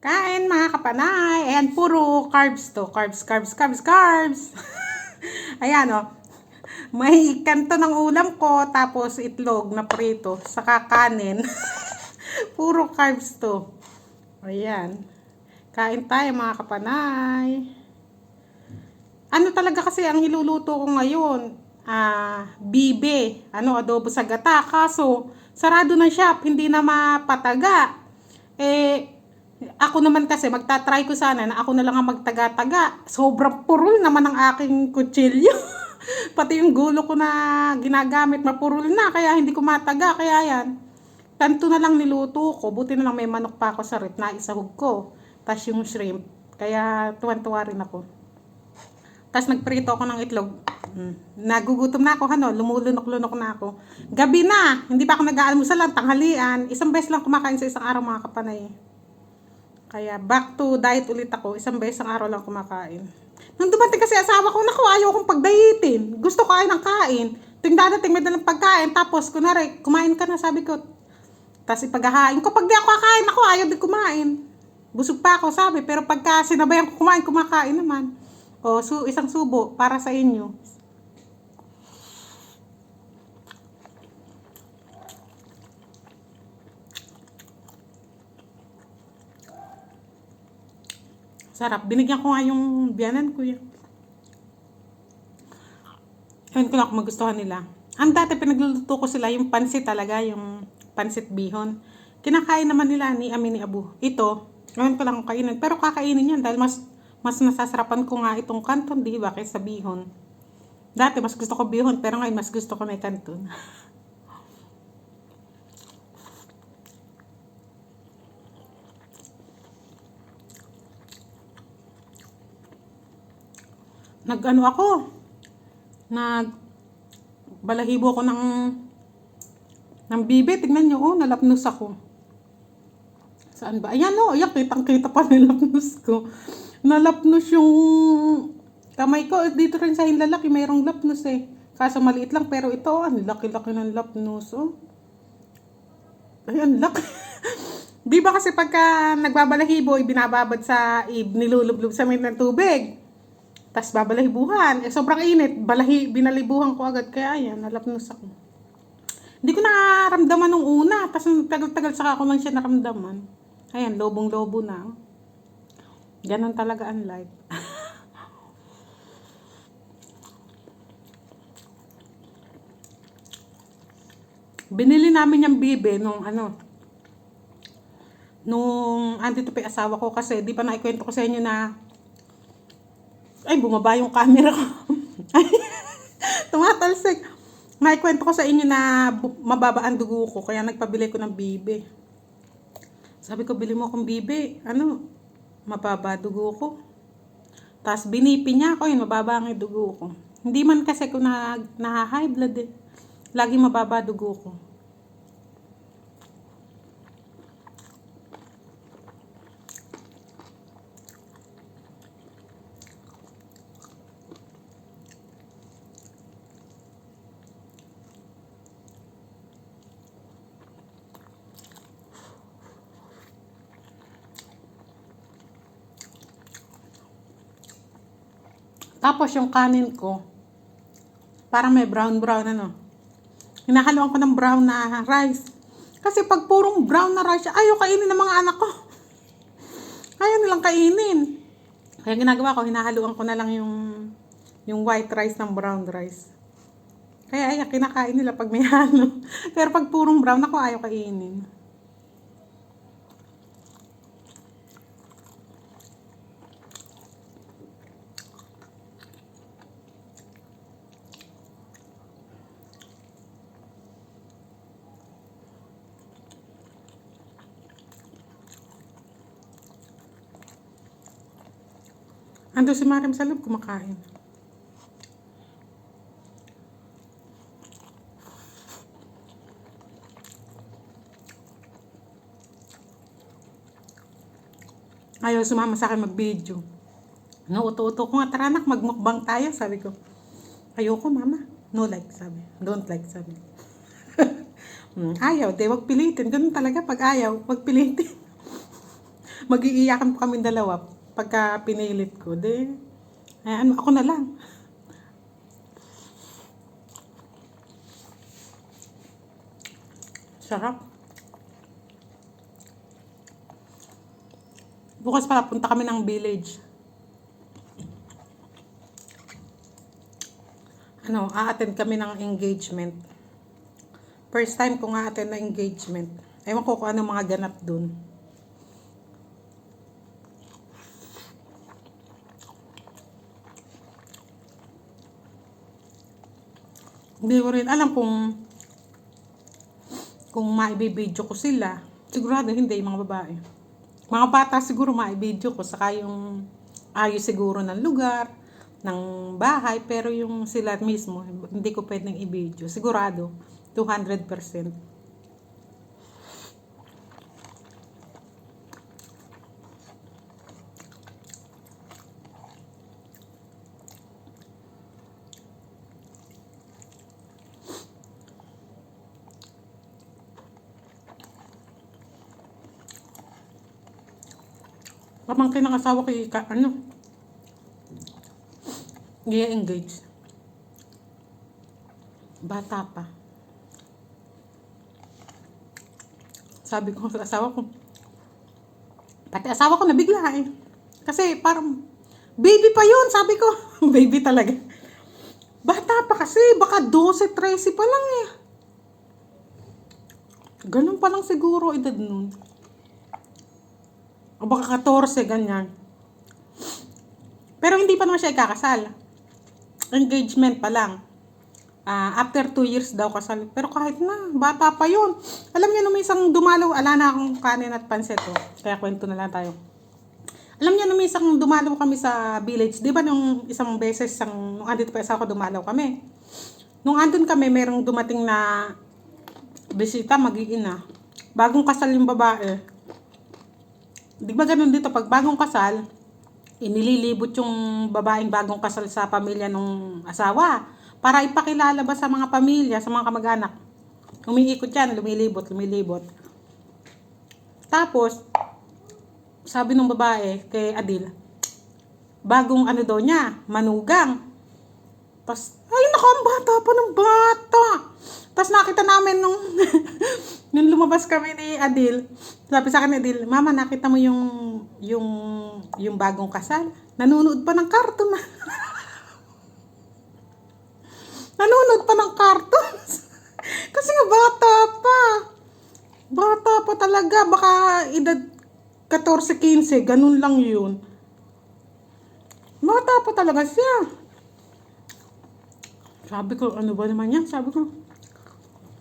Kain mga kapanay. Ayan, puro carbs to. Carbs, carbs, carbs, carbs. Ayan o. May kanto ng ulam ko, tapos itlog na prito, saka kanin. puro carbs to. Ayan. Kain tayo mga kapanay. Ano talaga kasi ang iluluto ko ngayon? Ah, bibe. Ano, adobo sa gata. Kaso, sarado na shop, hindi na mapataga. Eh, ako naman kasi, magta-try ko sana na ako na lang ang magtaga-taga. Sobrang purul naman ang aking kutsilyo. Pati yung gulo ko na ginagamit, mapurul na. Kaya hindi ko mataga. Kaya yan, tanto na lang niluto ko. Buti na lang may manok pa ako sa rep na isahog ko. Tapos yung shrimp. Kaya tuwan-tuwa rin ako. Tapos nagprito ako ng itlog. Mm. Nagugutom na ako, ano, lumulunok-lunok na ako. Gabi na, hindi pa ako nag-aalmusal lang, tanghalian. Isang beses lang kumakain sa isang araw mga kapanay. Kaya back to diet ulit ako, isang beses ang araw lang kumakain. Nung dumating kasi asawa ko, naku, ayaw kong pagdayitin. Gusto ko ay ng kain. Ting dadating may dalang pagkain, tapos kunwari, kumain ka na, sabi ko. Tapos ipaghahain ko, pag di ako kakain, ako ayaw din kumain. Busog pa ako, sabi. Pero pagka sinabayan ko kumain, kumakain naman. O, su isang subo para sa inyo. Sarap. Binigyan ko nga yung biyanan yun. Ayun ko lang kung magustuhan nila. Ang dati pinagluluto ko sila yung pansit talaga, yung pansit bihon. Kinakain naman nila ni Ami ni Abu. Ito, ngayon ko lang kainin. Pero kakainin yan dahil mas mas nasasarapan ko nga itong kanton, di ba, kaysa bihon. Dati mas gusto ko bihon, pero ngayon mas gusto ko may kanton. Nag-ano ako, nag balahibo ako ng ng bibe. Tignan nyo, oh, nalapnos ako. Saan ba? Ayan, oh, ayan, kitang-kita pa nilapnos ko. Nalapnos yung kamay ko. Dito rin sa hinlalaki, mayroong lapnos eh. Kaso maliit lang, pero ito, oh, ang laki-laki ng lapnos, oh. Ay, ang laki. Di ba kasi pagka nagbabalahibo, ibinababad sa, nilulublob sa may ng tubig. Tapos babalahibuhan. Eh, sobrang init. Balahi, binalibuhan ko agad. Kaya yan, nalapnos ako. Hindi ko nakaramdaman nung una. Tapos tagal-tagal saka ako lang siya naramdaman. Ayan, lobong-lobo na. Ganon talaga ang life. Binili namin yung bibe nung ano, nung yung asawa ko kasi di pa naikwento ko sa inyo na ay bumaba yung camera ko. Tumatalsik. May kwento ko sa inyo na mababa ang dugo ko kaya nagpabili ko ng bibe. Sabi ko bili mo akong bibe, ano, mababa dugo ko. Tapos binipi niya ako, yun, mababa ang dugo ko. Hindi man kasi ko na, na-high blood eh. Lagi mababa dugo ko. Tapos yung kanin ko, parang may brown-brown ano. Hinahaluan ko ng brown na rice. Kasi pag purong brown na rice, ayaw kainin ng mga anak ko. Ayaw nilang kainin. Kaya ginagawa ko, hinahaluan ko na lang yung yung white rice ng brown rice. Kaya ay kinakain nila pag may halo. Pero pag purong brown ako, ayaw kainin. Ando si Marim sa loob kumakain. Ayaw sumama sa akin mag-video. Nauto-uto ko nga, tara anak, magmukbang tayo, sabi ko. Ayoko, mama. No like, sabi. Don't like, sabi. Hmm, ayaw, de, wag pilitin. Ganun talaga pag ayaw, wag pilitin. Mag-iiyakan pa kami dalawa pagka pinilit ko. De, ay, ano, ako na lang. Sarap. Bukas pala, punta kami ng village. Ano, a-attend kami ng engagement. First time ko nga attend na engagement. Ewan ko kung ano mga ganap dun. Hindi ko rin alam kung kung maibibidyo ko sila. Sigurado hindi, mga babae. Mga bata siguro maibidyo ko. Saka yung ayos siguro ng lugar, ng bahay. Pero yung sila mismo, hindi ko pwedeng i-video. Sigurado, 200%. Pamangkin ng asawa ko, ka, ano, i-engage. Bata pa. Sabi ko sa asawa ko, pati asawa ko nabigla eh. Kasi parang, baby pa yun, sabi ko. baby talaga. Bata pa kasi, baka 12, 13 pa lang eh. Ganun pa lang siguro edad nun. O baka 14, ganyan. Pero hindi pa naman siya ikakasal. Engagement pa lang. Ah, after 2 years daw kasal. Pero kahit na, bata pa yun. Alam niyo, nung isang dumalaw, ala na akong kanin at pansit. Oh. Kaya kwento na lang tayo. Alam niyo, nung isang dumalaw kami sa village, di ba nung isang beses, isang, nung andito pa isa ako, dumalaw kami. Nung andun kami, merong dumating na bisita, mag-iina. Bagong kasal yung babae. Di ba ganun dito, pag bagong kasal, inililibot yung babaeng bagong kasal sa pamilya ng asawa para ipakilala ba sa mga pamilya, sa mga kamag-anak. Umiikot yan, lumilibot, lumilibot. Tapos, sabi ng babae kay Adil, bagong ano daw niya, manugang. Tapos, naku, ang bata pa ng bata. Tapos nakita namin nung, nung lumabas kami ni Adil, sabi sa akin ni Adil, Mama, nakita mo yung, yung, yung bagong kasal? Nanonood pa ng cartoon. Nanonood pa ng cartoons. Kasi nga bata pa. Bata pa talaga. Baka edad 14-15. Ganun lang yun. Bata pa talaga siya. Sabi ko, ano ba naman yan? Sabi ko,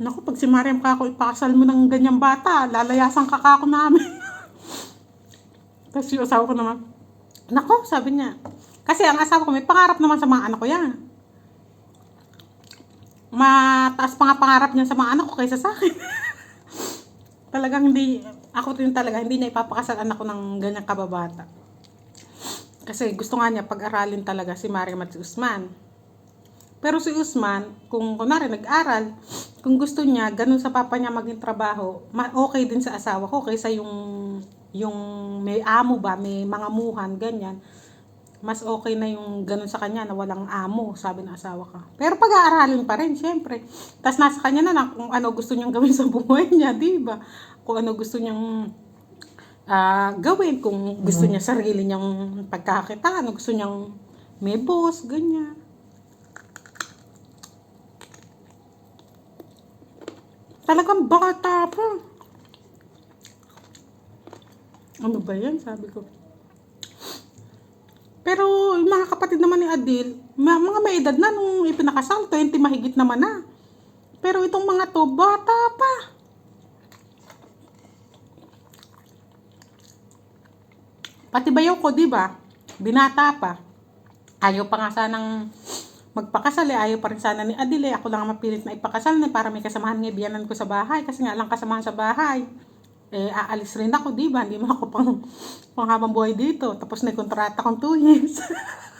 naku, pag si Mariam kako ipakasal mo ng ganyang bata, lalayasan ka kako namin. Tapos yung asawa ko naman, nako, sabi niya, kasi ang asawa ko may pangarap naman sa mga anak ko yan. Mataas pa nga pangarap niya sa mga anak ko kaysa sa akin. Talagang hindi, ako din talaga, hindi niya ipapakasal anak ko ng ganyang kababata. Kasi gusto nga niya pag-aralin talaga si Mariam at si Usman. Pero si Usman, kung kunwari nag-aral, kung gusto niya, ganun sa papa niya maging trabaho, okay din sa asawa ko kaysa yung yung may amo ba, may mga muhan, ganyan. Mas okay na yung ganun sa kanya na walang amo, sabi ng asawa ka. Pero pag-aaralin pa rin, syempre. Tapos nasa kanya na lang kung ano gusto niyang gawin sa buhay niya, di ba? Kung ano gusto niyang ah, gawin, kung gusto niya sarili niyang pagkakita, ano gusto niyang may boss, ganyan. Talagang bata pa. Ano ba yan? Sabi ko. Pero yung mga kapatid naman ni Adil, ma- mga may edad na nung ipinakasal, 20 mahigit naman na. Pero itong mga to, bata pa. Pati bayaw ko, di ba? Binata pa. Ayaw pa nga sanang magpakasal eh. Ayaw pa rin sana ni Adil eh. Ako lang ang mapilit na ipakasal na para may kasamahan ng biyanan ko sa bahay. Kasi nga lang kasamahan sa bahay. Eh, aalis rin ako, di ba? Hindi mo ako pang, pang habang buhay dito. Tapos na kontrata kong 2 years.